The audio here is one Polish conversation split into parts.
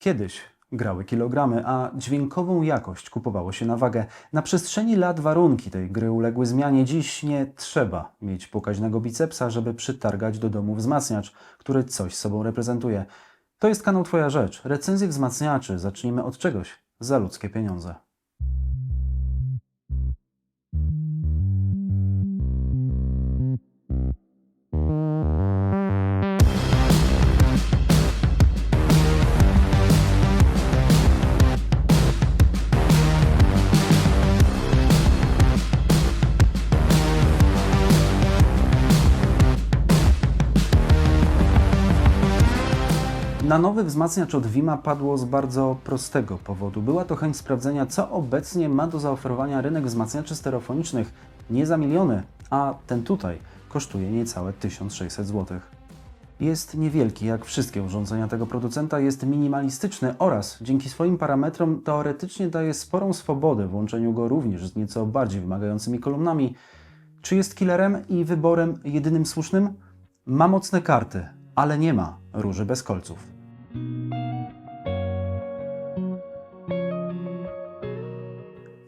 Kiedyś grały kilogramy, a dźwiękową jakość kupowało się na wagę. Na przestrzeni lat warunki tej gry uległy zmianie. Dziś nie trzeba mieć pokaźnego bicepsa, żeby przytargać do domu wzmacniacz, który coś sobą reprezentuje. To jest kanał Twoja Rzecz. Recenzje wzmacniaczy. Zacznijmy od czegoś za ludzkie pieniądze. Nowy wzmacniacz od Wima padło z bardzo prostego powodu. Była to chęć sprawdzenia, co obecnie ma do zaoferowania rynek wzmacniaczy stereofonicznych nie za miliony, a ten tutaj kosztuje niecałe 1600 zł. Jest niewielki, jak wszystkie urządzenia tego producenta, jest minimalistyczny oraz dzięki swoim parametrom teoretycznie daje sporą swobodę w łączeniu go również z nieco bardziej wymagającymi kolumnami. Czy jest killerem i wyborem jedynym słusznym? Ma mocne karty, ale nie ma róży bez kolców.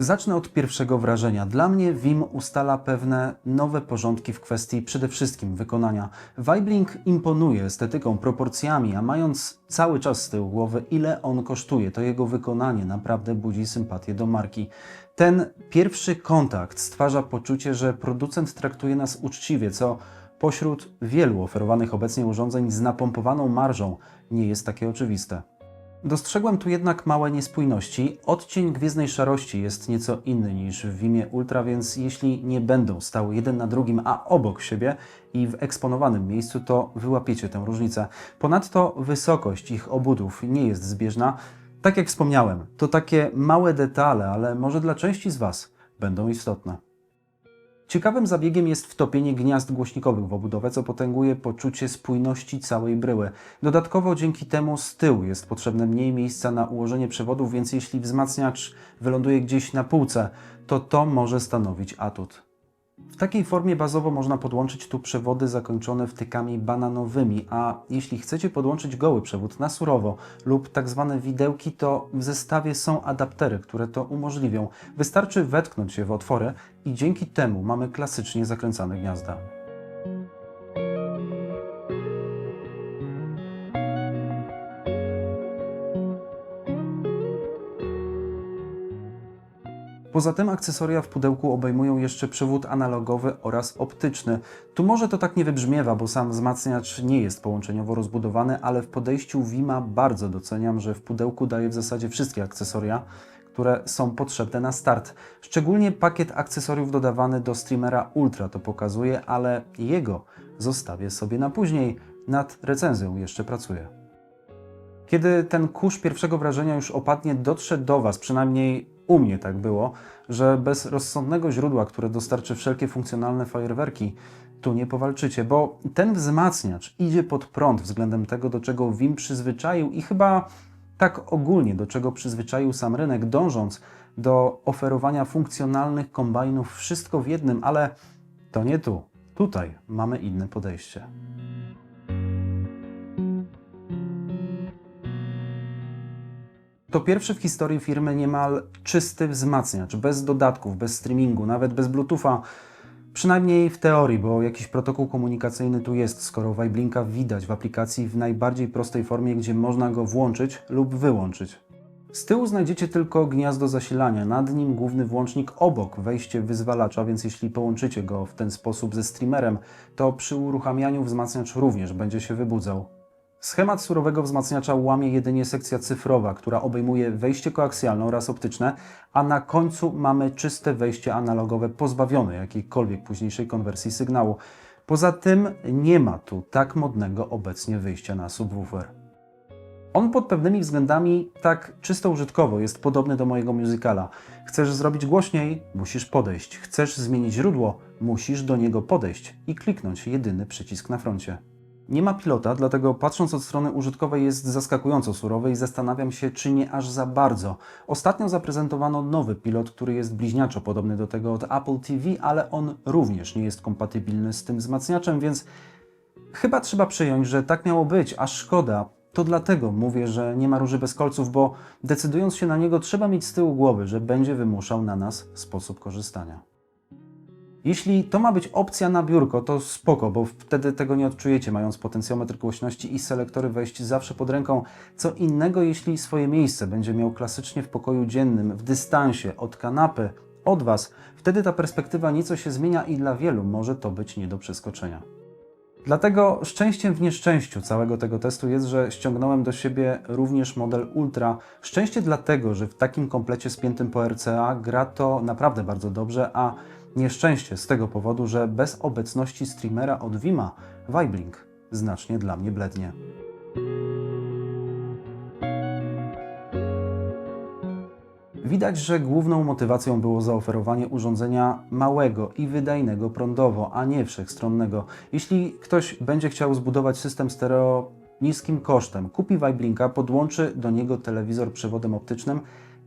Zacznę od pierwszego wrażenia. Dla mnie Vim ustala pewne nowe porządki w kwestii przede wszystkim wykonania. Vibelink imponuje estetyką, proporcjami, a mając cały czas z tyłu głowy, ile on kosztuje, to jego wykonanie naprawdę budzi sympatię do marki. Ten pierwszy kontakt stwarza poczucie, że producent traktuje nas uczciwie, co pośród wielu oferowanych obecnie urządzeń z napompowaną marżą nie jest takie oczywiste. Dostrzegłem tu jednak małe niespójności. Odcień gwiezdnej szarości jest nieco inny niż w Vimie Ultra, więc jeśli nie będą stały jeden na drugim, a obok siebie i w eksponowanym miejscu, to wyłapiecie tę różnicę. Ponadto wysokość ich obudów nie jest zbieżna. Tak jak wspomniałem, to takie małe detale, ale może dla części z Was będą istotne. Ciekawym zabiegiem jest wtopienie gniazd głośnikowych w obudowę, co potęguje poczucie spójności całej bryły. Dodatkowo dzięki temu z tyłu jest potrzebne mniej miejsca na ułożenie przewodów, więc jeśli wzmacniacz wyląduje gdzieś na półce, to to może stanowić atut. W takiej formie bazowo można podłączyć tu przewody zakończone wtykami bananowymi, a jeśli chcecie podłączyć goły przewód na surowo lub tak zwane widełki, to w zestawie są adaptery, które to umożliwią. Wystarczy wetknąć je w otwory i dzięki temu mamy klasycznie zakręcane gniazda. Poza tym akcesoria w pudełku obejmują jeszcze przewód analogowy oraz optyczny. Tu może to tak nie wybrzmiewa, bo sam wzmacniacz nie jest połączeniowo rozbudowany, ale w podejściu Vima bardzo doceniam, że w pudełku daje w zasadzie wszystkie akcesoria, które są potrzebne na start. Szczególnie pakiet akcesoriów dodawany do streamera Ultra to pokazuje, ale jego zostawię sobie na później. Nad recenzją jeszcze pracuję. Kiedy ten kurz pierwszego wrażenia już opadnie, dotrze do Was, przynajmniej u mnie tak było, że bez rozsądnego źródła, które dostarczy wszelkie funkcjonalne fajerwerki, tu nie powalczycie, bo ten wzmacniacz idzie pod prąd względem tego, do czego Wim przyzwyczaił i chyba tak ogólnie, do czego przyzwyczaił sam rynek, dążąc do oferowania funkcjonalnych kombajnów wszystko w jednym, ale to nie tu. Tutaj mamy inne podejście. To pierwszy w historii firmy niemal czysty wzmacniacz, bez dodatków, bez streamingu, nawet bez Bluetootha. Przynajmniej w teorii, bo jakiś protokół komunikacyjny tu jest, skoro Viblinka widać w aplikacji w najbardziej prostej formie, gdzie można go włączyć lub wyłączyć. Z tyłu znajdziecie tylko gniazdo zasilania, nad nim główny włącznik, obok wejście wyzwalacza, więc jeśli połączycie go w ten sposób ze streamerem, to przy uruchamianiu wzmacniacz również będzie się wybudzał. Schemat surowego wzmacniacza łamie jedynie sekcja cyfrowa, która obejmuje wejście koaksjalne oraz optyczne, a na końcu mamy czyste wejście analogowe pozbawione jakiejkolwiek późniejszej konwersji sygnału. Poza tym nie ma tu tak modnego obecnie wyjścia na subwoofer. On pod pewnymi względami tak czysto użytkowo jest podobny do mojego musicala. Chcesz zrobić głośniej? Musisz podejść. Chcesz zmienić źródło? Musisz do niego podejść i kliknąć jedyny przycisk na froncie. Nie ma pilota, dlatego patrząc od strony użytkowej jest zaskakująco surowy i zastanawiam się, czy nie aż za bardzo. Ostatnio zaprezentowano nowy pilot, który jest bliźniaczo podobny do tego od Apple TV, ale on również nie jest kompatybilny z tym wzmacniaczem, więc chyba trzeba przyjąć, że tak miało być, a szkoda. to dlatego mówię, że nie ma róży bez kolców, bo decydując się na niego, trzeba mieć z tyłu głowy, że będzie wymuszał na nas sposób korzystania. Jeśli to ma być opcja na biurko, to spoko, bo wtedy tego nie odczujecie, mając potencjometr głośności i selektory wejść zawsze pod ręką. Co innego, jeśli swoje miejsce będzie miał klasycznie w pokoju dziennym, w dystansie od kanapy, od Was, wtedy ta perspektywa nieco się zmienia i dla wielu może to być nie do przeskoczenia. Dlatego szczęściem w nieszczęściu całego tego testu jest, że ściągnąłem do siebie również model Ultra. Szczęście dlatego, że w takim komplecie spiętym po RCA gra to naprawdę bardzo dobrze, a nieszczęście z tego powodu, że bez obecności streamera od Vima Viblink znacznie dla mnie blednie. Widać, że główną motywacją było zaoferowanie urządzenia małego i wydajnego prądowo, a nie wszechstronnego. Jeśli ktoś będzie chciał zbudować system stereo niskim kosztem, kupi Viblinka, podłączy do niego telewizor przewodem optycznym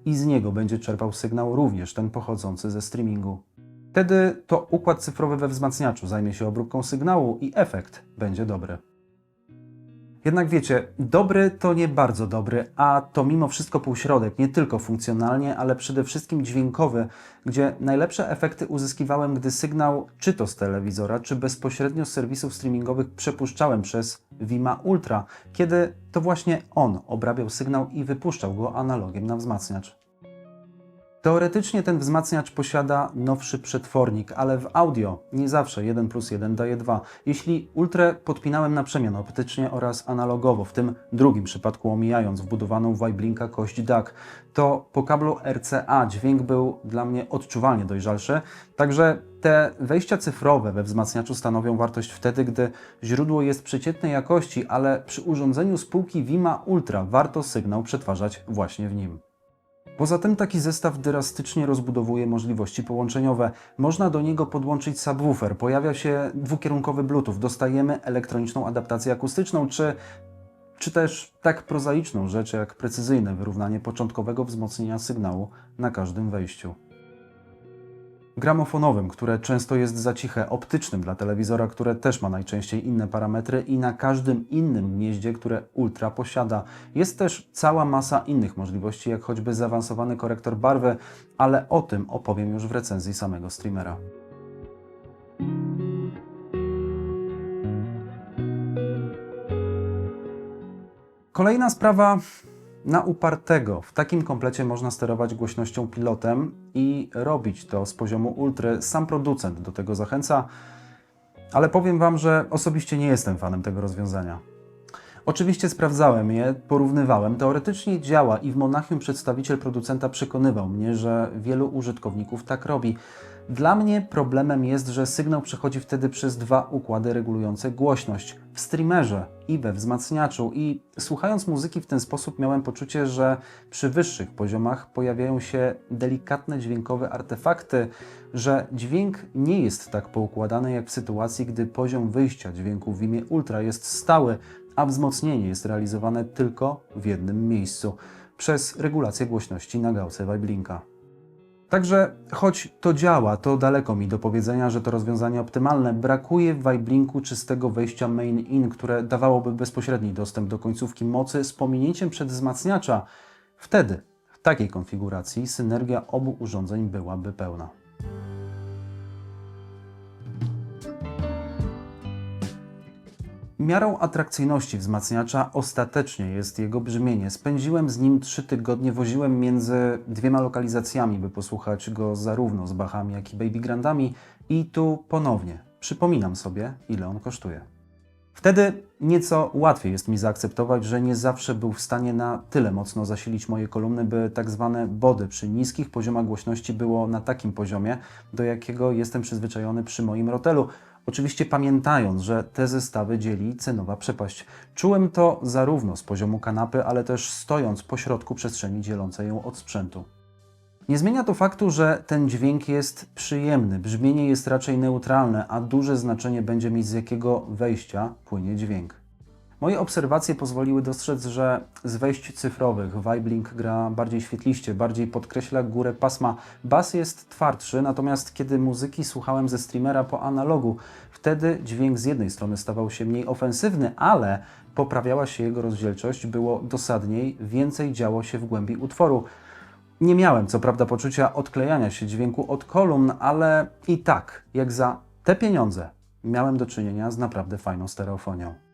i z niego będzie czerpał sygnał również ten pochodzący ze streamingu. Wtedy to układ cyfrowy we wzmacniaczu zajmie się obróbką sygnału i efekt będzie dobry. Jednak wiecie, dobry to nie bardzo dobry, a to mimo wszystko półśrodek, nie tylko funkcjonalnie, ale przede wszystkim dźwiękowy, gdzie najlepsze efekty uzyskiwałem, gdy sygnał czy to z telewizora, czy bezpośrednio z serwisów streamingowych przepuszczałem przez Vima Ultra, kiedy to właśnie on obrabiał sygnał i wypuszczał go analogiem na wzmacniacz. Teoretycznie ten wzmacniacz posiada nowszy przetwornik, ale w audio nie zawsze 1 plus 1 daje 2. Jeśli ultrę podpinałem na przemian optycznie oraz analogowo, w tym drugim przypadku omijając wbudowaną w kość DAC, to po kablu RCA dźwięk był dla mnie odczuwalnie dojrzalszy, także te wejścia cyfrowe we wzmacniaczu stanowią wartość wtedy, gdy źródło jest przeciętnej jakości, ale przy urządzeniu spółki Vima Ultra warto sygnał przetwarzać właśnie w nim. Poza tym taki zestaw drastycznie rozbudowuje możliwości połączeniowe. Można do niego podłączyć subwoofer, pojawia się dwukierunkowy Bluetooth, dostajemy elektroniczną adaptację akustyczną, czy, czy też tak prozaiczną rzecz jak precyzyjne wyrównanie początkowego wzmocnienia sygnału na każdym wejściu gramofonowym, które często jest za ciche, optycznym dla telewizora, które też ma najczęściej inne parametry i na każdym innym gnieździe, które Ultra posiada. Jest też cała masa innych możliwości, jak choćby zaawansowany korektor barwy, ale o tym opowiem już w recenzji samego streamera. Kolejna sprawa na upartego. W takim komplecie można sterować głośnością pilotem i robić to z poziomu ultry. Sam producent do tego zachęca, ale powiem Wam, że osobiście nie jestem fanem tego rozwiązania. Oczywiście sprawdzałem je, porównywałem. Teoretycznie działa i w Monachium przedstawiciel producenta przekonywał mnie, że wielu użytkowników tak robi. Dla mnie problemem jest, że sygnał przechodzi wtedy przez dwa układy regulujące głośność w streamerze i we wzmacniaczu. I słuchając muzyki w ten sposób miałem poczucie, że przy wyższych poziomach pojawiają się delikatne dźwiękowe artefakty, że dźwięk nie jest tak poukładany jak w sytuacji, gdy poziom wyjścia dźwięku w imię ultra jest stały, a wzmocnienie jest realizowane tylko w jednym miejscu przez regulację głośności na gałce Viblinka. Także choć to działa, to daleko mi do powiedzenia, że to rozwiązanie optymalne. Brakuje w Viblinku czystego wejścia main-in, które dawałoby bezpośredni dostęp do końcówki mocy z pominięciem przed wzmacniacza. Wtedy, w takiej konfiguracji, synergia obu urządzeń byłaby pełna. Miarą atrakcyjności wzmacniacza ostatecznie jest jego brzmienie. Spędziłem z nim trzy tygodnie, woziłem między dwiema lokalizacjami, by posłuchać go zarówno z Bachami, jak i Baby Grandami i tu ponownie przypominam sobie, ile on kosztuje. Wtedy nieco łatwiej jest mi zaakceptować, że nie zawsze był w stanie na tyle mocno zasilić moje kolumny, by tak zwane body przy niskich poziomach głośności było na takim poziomie, do jakiego jestem przyzwyczajony przy moim rotelu. Oczywiście pamiętając, że te zestawy dzieli cenowa przepaść. Czułem to zarówno z poziomu kanapy, ale też stojąc po środku przestrzeni dzielącej ją od sprzętu. Nie zmienia to faktu, że ten dźwięk jest przyjemny, brzmienie jest raczej neutralne, a duże znaczenie będzie mieć z jakiego wejścia płynie dźwięk. Moje obserwacje pozwoliły dostrzec, że z wejść cyfrowych Vibelink gra bardziej świetliście, bardziej podkreśla górę pasma. Bas jest twardszy, natomiast kiedy muzyki słuchałem ze streamera po analogu, wtedy dźwięk z jednej strony stawał się mniej ofensywny, ale poprawiała się jego rozdzielczość, było dosadniej, więcej działo się w głębi utworu. Nie miałem co prawda poczucia odklejania się dźwięku od kolumn, ale i tak, jak za te pieniądze, miałem do czynienia z naprawdę fajną stereofonią.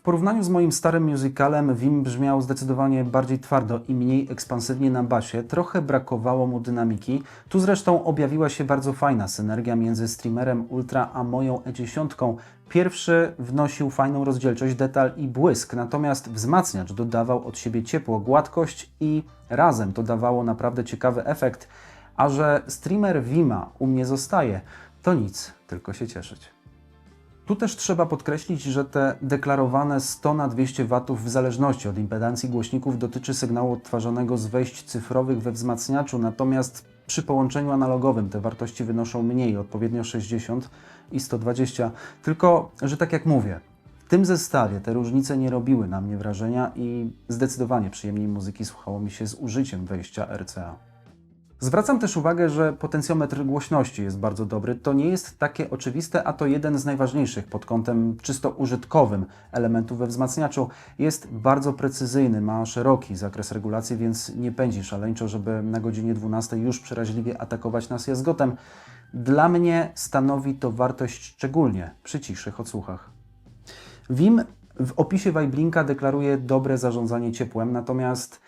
W porównaniu z moim starym musicalem Wim brzmiał zdecydowanie bardziej twardo i mniej ekspansywnie na basie, trochę brakowało mu dynamiki. Tu zresztą objawiła się bardzo fajna synergia między streamerem Ultra a moją E10. Pierwszy wnosił fajną rozdzielczość, detal i błysk, natomiast wzmacniacz dodawał od siebie ciepło, gładkość i razem to dawało naprawdę ciekawy efekt. A że streamer Vima u mnie zostaje, to nic, tylko się cieszyć. Tu też trzeba podkreślić, że te deklarowane 100 na 200 W w zależności od impedancji głośników dotyczy sygnału odtwarzanego z wejść cyfrowych we wzmacniaczu, natomiast przy połączeniu analogowym te wartości wynoszą mniej, odpowiednio 60 i 120. Tylko, że tak jak mówię, w tym zestawie te różnice nie robiły na mnie wrażenia i zdecydowanie przyjemniej muzyki słuchało mi się z użyciem wejścia RCA. Zwracam też uwagę, że potencjometr głośności jest bardzo dobry. To nie jest takie oczywiste, a to jeden z najważniejszych pod kątem czysto użytkowym elementów we wzmacniaczu. Jest bardzo precyzyjny, ma szeroki zakres regulacji, więc nie pędzi szaleńczo, żeby na godzinie 12 już przeraźliwie atakować nas jazgotem. Dla mnie stanowi to wartość szczególnie przy cichszych odsłuchach. Vim w opisie Viblinka deklaruje dobre zarządzanie ciepłem, natomiast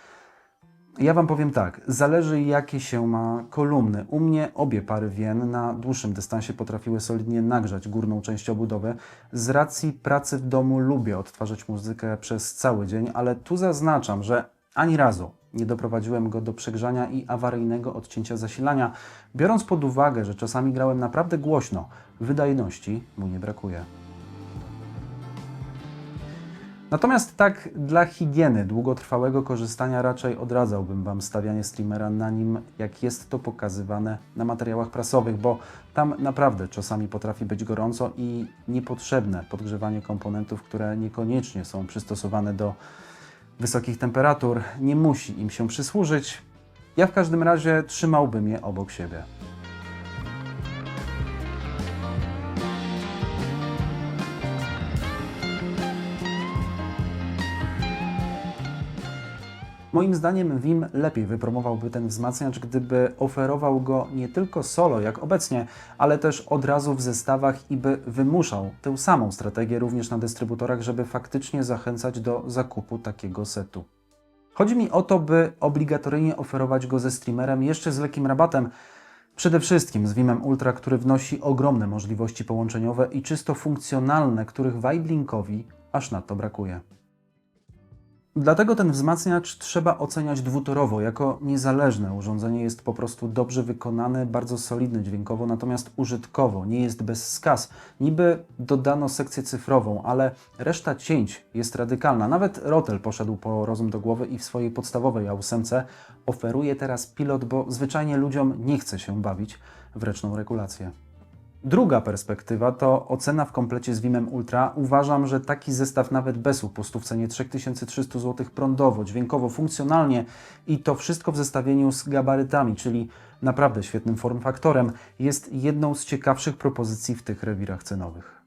ja Wam powiem tak, zależy jakie się ma kolumny. U mnie obie pary wien na dłuższym dystansie potrafiły solidnie nagrzać górną część obudowy. Z racji pracy w domu lubię odtwarzać muzykę przez cały dzień, ale tu zaznaczam, że ani razu nie doprowadziłem go do przegrzania i awaryjnego odcięcia zasilania, biorąc pod uwagę, że czasami grałem naprawdę głośno, wydajności mu nie brakuje. Natomiast tak dla higieny długotrwałego korzystania raczej odradzałbym Wam stawianie streamera na nim, jak jest to pokazywane na materiałach prasowych, bo tam naprawdę czasami potrafi być gorąco i niepotrzebne podgrzewanie komponentów, które niekoniecznie są przystosowane do wysokich temperatur, nie musi im się przysłużyć. Ja w każdym razie trzymałbym je obok siebie. Moim zdaniem Vim lepiej wypromowałby ten wzmacniacz, gdyby oferował go nie tylko solo jak obecnie, ale też od razu w zestawach i by wymuszał tę samą strategię również na dystrybutorach, żeby faktycznie zachęcać do zakupu takiego setu. Chodzi mi o to, by obligatoryjnie oferować go ze streamerem jeszcze z lekkim rabatem, Przede wszystkim z Vimem Ultra, który wnosi ogromne możliwości połączeniowe i czysto funkcjonalne, których Viblinkowi aż nadto brakuje. Dlatego ten wzmacniacz trzeba oceniać dwutorowo. Jako niezależne urządzenie jest po prostu dobrze wykonane, bardzo solidne dźwiękowo, natomiast użytkowo nie jest bez skaz. Niby dodano sekcję cyfrową, ale reszta cięć jest radykalna. Nawet Rotel poszedł po rozum do głowy i w swojej podstawowej A8 oferuje teraz pilot, bo zwyczajnie ludziom nie chce się bawić w ręczną regulację. Druga perspektywa to ocena w komplecie z Vimem Ultra. Uważam, że taki zestaw nawet bez upustu w cenie 3300 zł prądowo, dźwiękowo, funkcjonalnie i to wszystko w zestawieniu z gabarytami, czyli naprawdę świetnym form faktorem, jest jedną z ciekawszych propozycji w tych rewirach cenowych.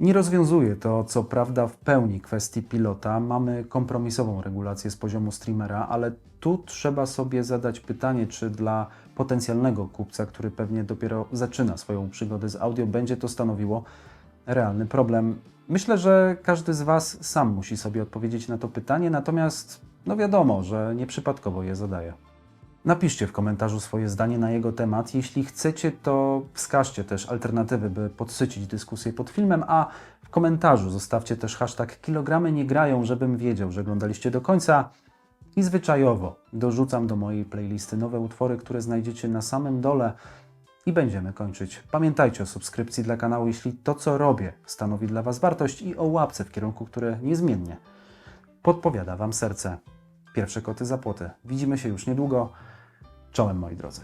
Nie rozwiązuje to, co prawda, w pełni kwestii pilota. Mamy kompromisową regulację z poziomu streamera, ale tu trzeba sobie zadać pytanie, czy dla potencjalnego kupca, który pewnie dopiero zaczyna swoją przygodę z audio, będzie to stanowiło realny problem. Myślę, że każdy z Was sam musi sobie odpowiedzieć na to pytanie, natomiast no wiadomo, że nieprzypadkowo je zadaję. Napiszcie w komentarzu swoje zdanie na jego temat. Jeśli chcecie, to wskażcie też alternatywy, by podsycić dyskusję pod filmem, a w komentarzu zostawcie też hashtag kilogramy nie grają, żebym wiedział, że oglądaliście do końca. I zwyczajowo dorzucam do mojej playlisty nowe utwory, które znajdziecie na samym dole i będziemy kończyć. Pamiętajcie o subskrypcji dla kanału, jeśli to, co robię, stanowi dla Was wartość i o łapce w kierunku, które niezmiennie podpowiada Wam serce. Pierwsze koty za płoty. Widzimy się już niedługo. Czołem moi drodzy.